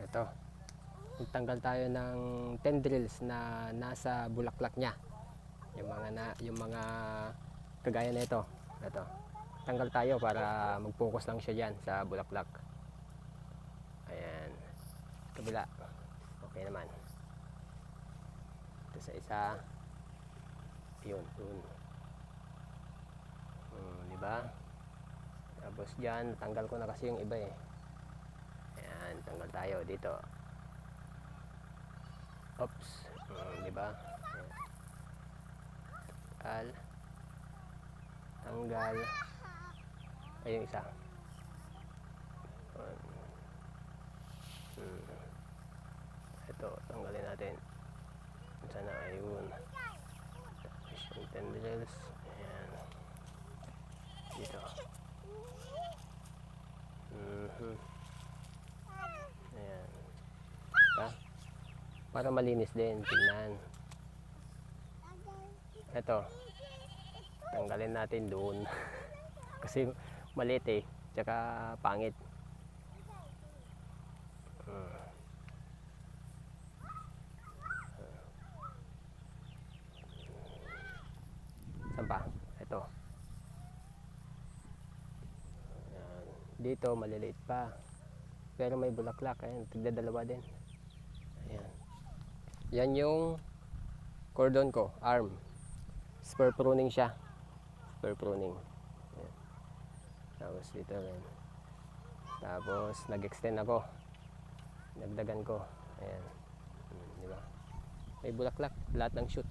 Ito. Magtanggal tayo ng tendrils na nasa bulaklak niya. Yung mga na, yung mga kagaya na ito. Ito. Tanggal tayo para mag-focus lang siya diyan sa bulaklak. Ayan. Kabila. Okay naman. Ito sa isa. Yun, yun. Hmm, di ba? Tapos diyan, tanggal ko na kasi yung iba eh. Tanggal tayo dito. Oops. Hmm, di ba? Tanggal. Tanggal. Ayun isa. Hmm. Ito, tanggalin natin. Sana ayun. Tapos yung tendrils. Ayan. Dito. Mhm. Ayan. Diba? Para malinis din, tingnan. Ito. Tanggalin natin doon. Kasi maliit eh. Tsaka pangit. Hmm. Saan pa? Ito. Dito maliliit pa. Pero may bulaklak. Ayan, tigda dalawa din. Yan yung cordon ko, arm. Spur pruning siya. Spur pruning. Ayan. Tapos dito rin. Tapos nag-extend ako. Nagdagan ko. Ayan. Hmm, di ba? May bulaklak. Lahat ng shoot.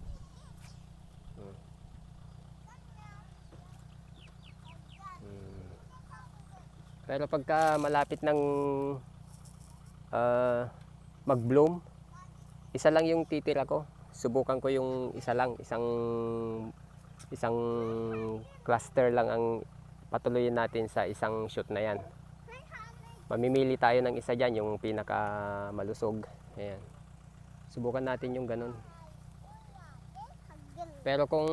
Hmm. Hmm. Pero pagka malapit ng ah, mag-bloom, isa lang yung titira ko. Subukan ko yung isa lang, isang isang cluster lang ang patuloyin natin sa isang shoot na yan. Mamimili tayo ng isa dyan, yung pinaka malusog. Ayan. Subukan natin yung ganun. Pero kung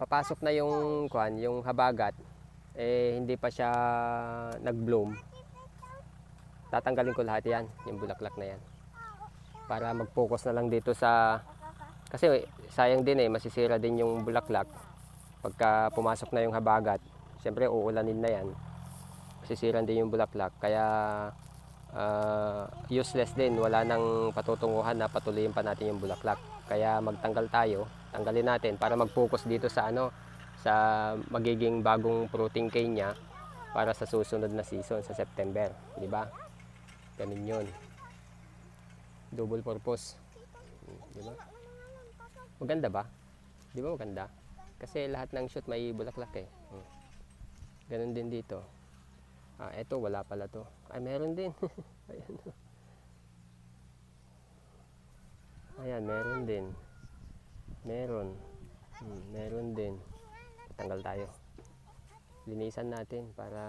papasok na yung kwan, yung habagat, eh hindi pa siya nag-bloom. Tatanggalin ko lahat 'yan, yung bulaklak na 'yan. Para mag-focus na lang dito sa kasi sayang din eh, masisira din yung bulaklak pagka pumasok na yung habagat. Siyempre uulanin na 'yan. Masisira din yung bulaklak kaya ah, useless din, wala nang patutunguhan na patuloyin pa natin yung bulaklak. Kaya magtanggal tayo, tanggalin natin para mag-focus dito sa ano sa magiging bagong fruiting cane niya para sa susunod na season sa September, di ba? Ganun 'yun. Double purpose. Di ba? Maganda ba? Di ba maganda? Kasi lahat ng shoot may bulaklak eh. Hmm. Ganun din dito. Ah, eto wala pala to. Ay, meron din. Ayan. Ayan, meron din. Meron. Hmm, meron din. Tanggal tayo. Linisan natin para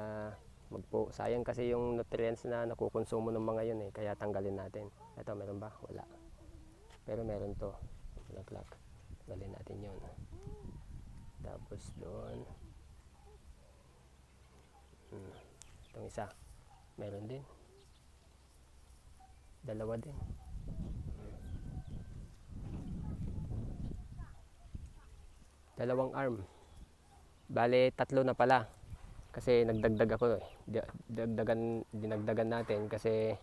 magpo. Sayang kasi yung nutrients na nakukonsumo ng mga yun eh. Kaya tanggalin natin. Ito, meron ba? Wala. Pero meron to. Bulaklak. Tanggalin natin yun. Tapos doon. Hmm. Itong isa. Meron din. Dalawa din. Dalawang arm. Bale, tatlo na pala. Kasi nagdagdag ako eh. Dagdagan, dinagdagan natin kasi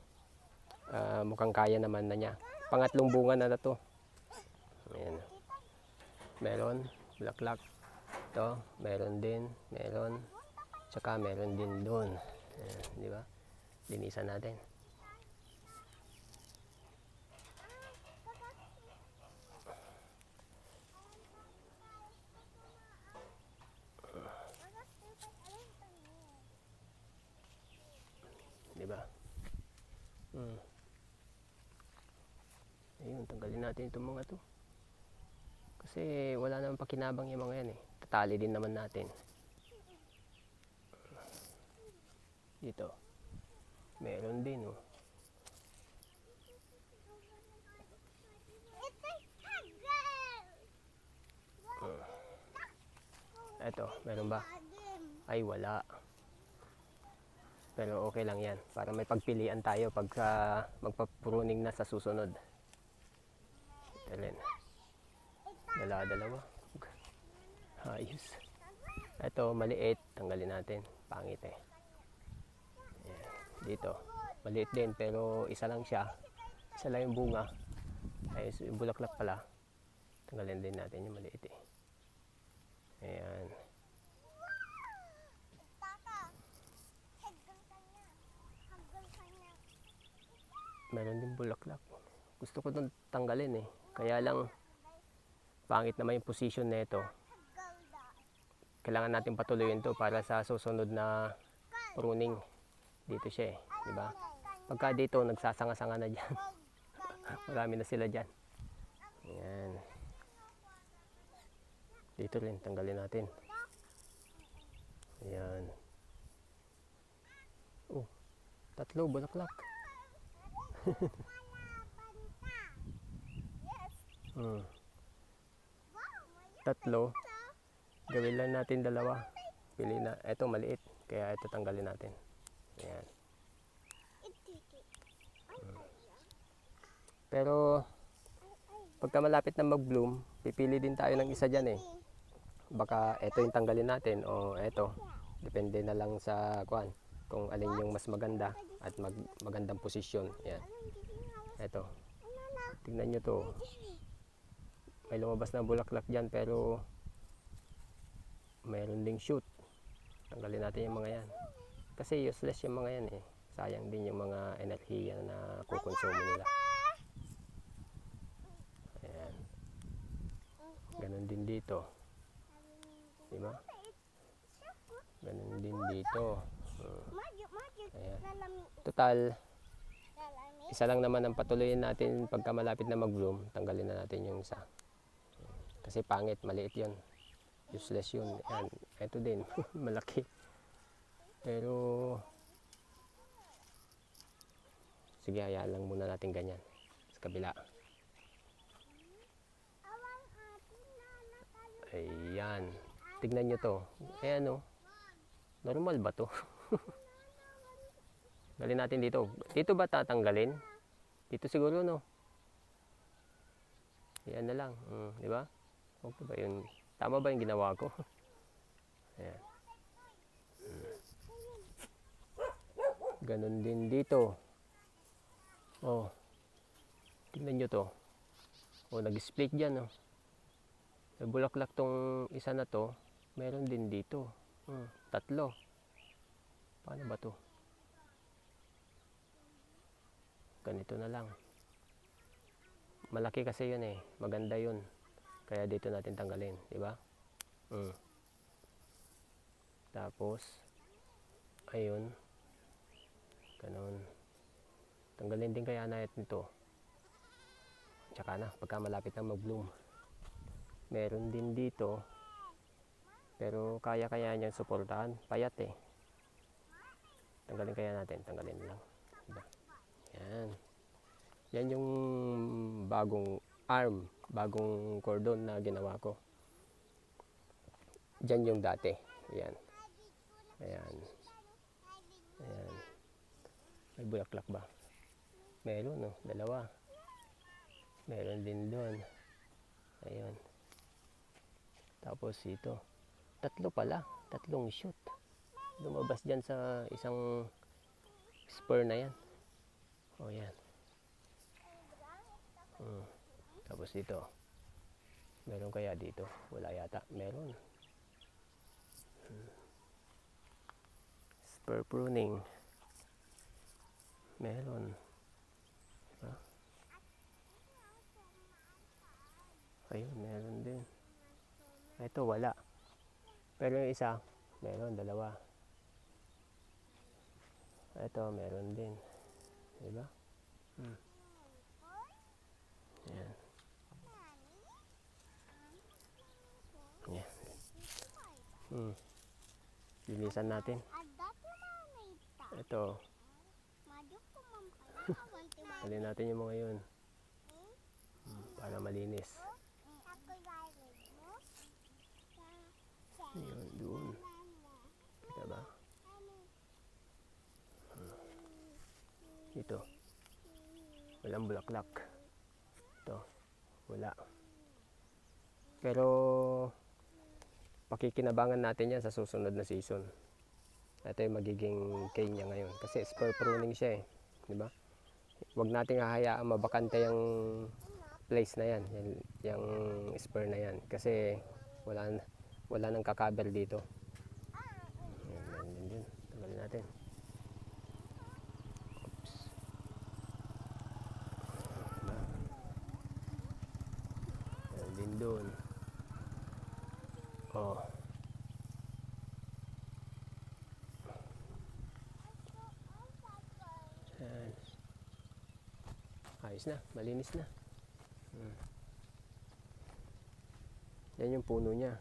ah, mukhang kaya naman na niya. Pangatlong bunga na to. Ayan. Meron, bulaklak. Ito, meron din, meron. Tsaka meron din doon. Di ba? Linisan natin. Di ba? Hmm. Ayun, tanggalin natin itong mga to. Kasi wala naman pakinabang yung mga yan eh. Tatali din naman natin. Dito. Meron din oh. Eto, meron ba? Ay, wala. Pero okay lang yan. Para may pagpilian tayo pagka magpa-pruning na sa susunod. Rin. Dala-dalawa. Ayos. Ito, maliit. Tanggalin natin. Pangit eh. Dito. Maliit din pero isa lang siya. Isa lang yung bunga. Ayos, yung bulaklak pala. Tanggalin din natin yung maliit eh. Ayan. Meron din bulaklak. Gusto ko nung tanggalin eh. Kaya lang, pangit naman yung position nito. Kailangan natin patuloyin to para sa susunod na pruning. Dito siya eh. Di ba? Pagka dito, nagsasanga-sanga na dyan. Marami na sila dyan. Ayan. Dito rin, tanggalin natin. Ayan. Oh, tatlo, bulaklak. Hmm. Tatlo. Gawin lang natin dalawa. Pili na. Ito maliit. Kaya ito tanggalin natin. Ayan. Pero pagka malapit na mag-bloom, pipili din tayo ng isa dyan eh. Baka ito yung tanggalin natin o ito. Depende na lang sa kuan kung alin yung mas maganda at mag magandang posisyon. Yan. Ito. Tingnan nyo to. May lumabas na bulaklak dyan pero mayroon ding shoot. Tanggalin natin yung mga yan. Kasi useless yung mga yan eh. Sayang din yung mga enerhiya na kukonsumo nila. Ayan. Ganon din dito. Di ba? Ganon din dito. Hmm. Ayan. Total, isa lang naman ang patuloyin natin pagka malapit na mag-bloom, tanggalin na natin yung isa. Kasi pangit, maliit yun. Useless yun. Ayan, ito din, malaki. Pero, sige, hayaan lang muna natin ganyan. Sa kabila. Ayan. Tignan nyo to. Ayan o. Normal ba to? Galin natin dito. Dito ba tatanggalin? Dito siguro no. Yan na lang. Mm, di ba? Okay ba yun? Tama ba yung ginawa ko? Ayan. Ganon din dito. Oh. Tingnan nyo to. Oh, nag-split dyan oh. May bulaklak tong isa na to. Meron din dito. Hmm, tatlo. Paano ba to? Ganito na lang. Malaki kasi yun eh. Maganda yun. Kaya dito natin tanggalin. Di ba? Hmm. Tapos, ayun. Ganon. Tanggalin din kaya na nito. Tsaka na, pagka malapit na mag-bloom. Meron din dito. Pero kaya-kaya niyang suportahan. Payat eh. Tanggalin kaya natin. Tanggalin lang. Diba? Yan. Yan yung bagong arm. Bagong cordon na ginawa ko. Diyan yung dati. Yan. Ayan. Ayan. May bulaklak ba? Meron, no? Dalawa. Meron din doon. Ayun. Tapos ito. Tatlo pala. Tatlong shoot. Lumabas dyan sa isang spur na yan. O yan. Hmm. Tapos dito. Meron kaya dito? Wala yata. Meron. Hmm. Spur pruning. Meron. Diba? Ayun, meron din. Ito, wala. Pero yung isa, meron, dalawa. Ito, meron din. Diba? Hmm. Yan. Yan. Hmm. Linisan natin. Ito, alin natin yung mga yun. Hmm, para malinis. Yun, doon. Kita ba? Dito. Walang bulaklak. Ito. Wala. Pero pakikinabangan natin yan sa susunod na season. Ito yung magiging cane niya ngayon. Kasi spur pruning siya eh. Di ba? Huwag nating hahayaan mabakante yung place na yan. Yung, yung spur na yan. Kasi wala, wala nang kakaber dito. Yan, yan, yan. Tanggalin natin. Oops. Yan din doon. Oh. Yan. Ayos na, malinis na. Hmm. Yan yung puno niya.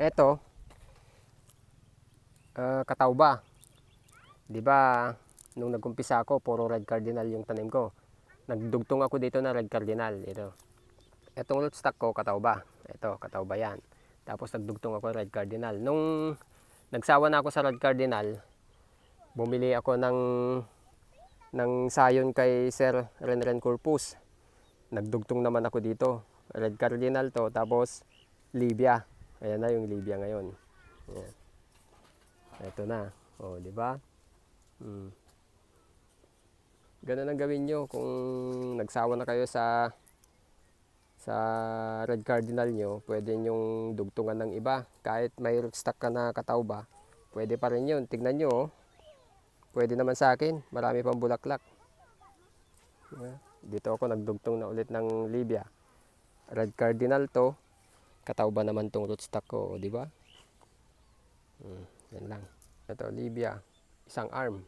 Eto, ah, katawba. 'Di ba, nung nagkumpisa ako, puro red cardinal yung tanim ko. Nagdugtong ako dito na red cardinal. Ito. Etong rootstock ko, katawba. Ito, katawba yan. Tapos nagdugtong ako red cardinal. Nung nagsawa na ako sa red cardinal, bumili ako ng ng sayon kay Sir Renren Corpus. Nagdugtong naman ako dito. Red cardinal to, tapos Libya. Ayan na yung Libya ngayon. Ayan. Ito na. O, di ba? Hmm. Ganun ang gawin nyo kung nagsawa na kayo sa sa red cardinal nyo, pwede nyong dugtungan ng iba. Kahit may rootstock ka na katawba, pwede pa rin yun. Tignan nyo, oh. Pwede naman sa akin. Marami pang bulaklak. Dito ako nagdugtong na ulit ng Libya. Red cardinal to. Katawba naman tong rootstock ko, di ba? Hmm, yan lang. Ito, Libya. Isang arm.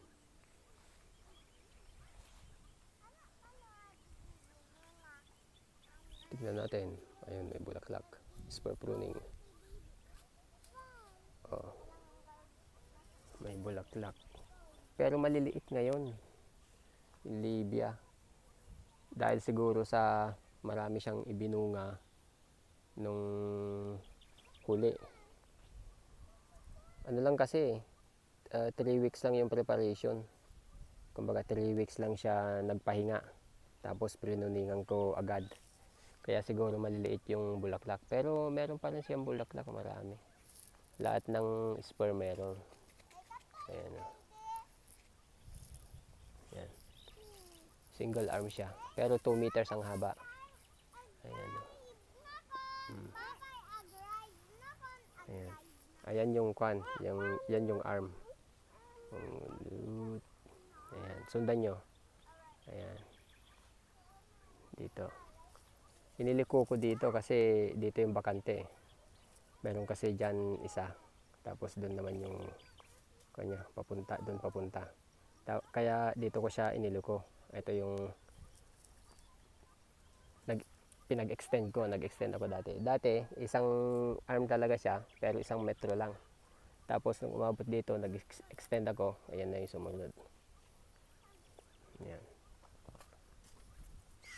Tignan natin. Ayun, may bulaklak. Spur pruning. Oh. May bulaklak. Pero maliliit ngayon. Yung Libya. Dahil siguro sa marami siyang ibinunga nung huli. Ano lang kasi, 3 weeks lang yung preparation. Kumbaga 3 weeks lang siya nagpahinga. Tapos prinuningan ko agad. Kaya siguro maliliit yung bulaklak. Pero meron pa rin siyang bulaklak marami. Lahat ng spur meron. Ayan. o. Ayan. Single arm siya. Pero 2 meters ang haba. Ayan. o. Hmm. Ayan. Ayan yung kwan. Yung, yan yung arm. Ayan. Sundan nyo. Ayan. Dito. Iniliko ko dito kasi dito yung bakante. Meron kasi dyan isa. Tapos doon naman yung kanya papunta, doon papunta. Ta- kaya dito ko siya iniliko. Ito yung nag pinag-extend ko, nag-extend ako dati. Dati, isang arm talaga siya, pero isang metro lang. Tapos nung umabot dito, nag-extend ako, ayan na yung sumunod. Ayan.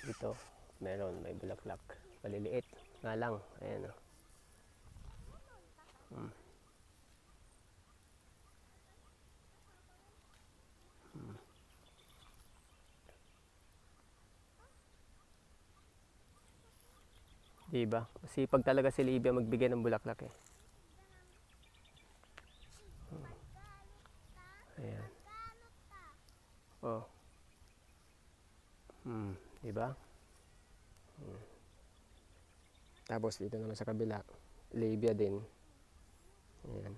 Dito, meron, may bulaklak. Maliliit nga lang, ayan o. Hmm. Hmm. Diba? Masipag talaga si Libya magbigay ng bulaklak eh. Hmm. Ayan. Oh. Hmm, diba? Hmm. Tapos dito naman sa kabila, Libya din. Ayan.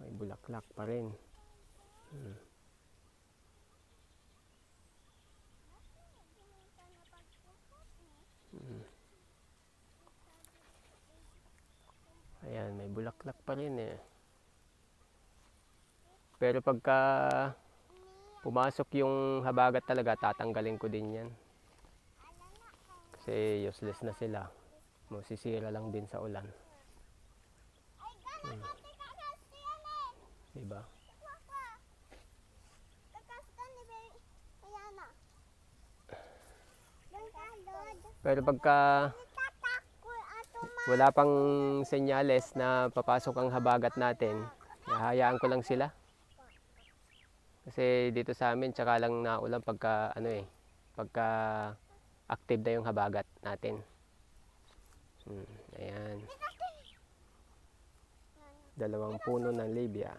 May bulaklak pa rin. Hmm. Hmm. Ayan, may bulaklak pa rin eh. Pero pagka pumasok yung habagat talaga, tatanggalin ko din yan. Kasi useless na sila. Masisira lang din sa ulan. Hmm. Diba? Pero pagka wala pang senyales na papasok ang habagat natin, hayaan ko lang sila. Kasi dito sa amin, tsaka lang naulan pagka, ano eh, pagka active na yung habagat natin. Hmm, ayan. Dalawang puno ng libya.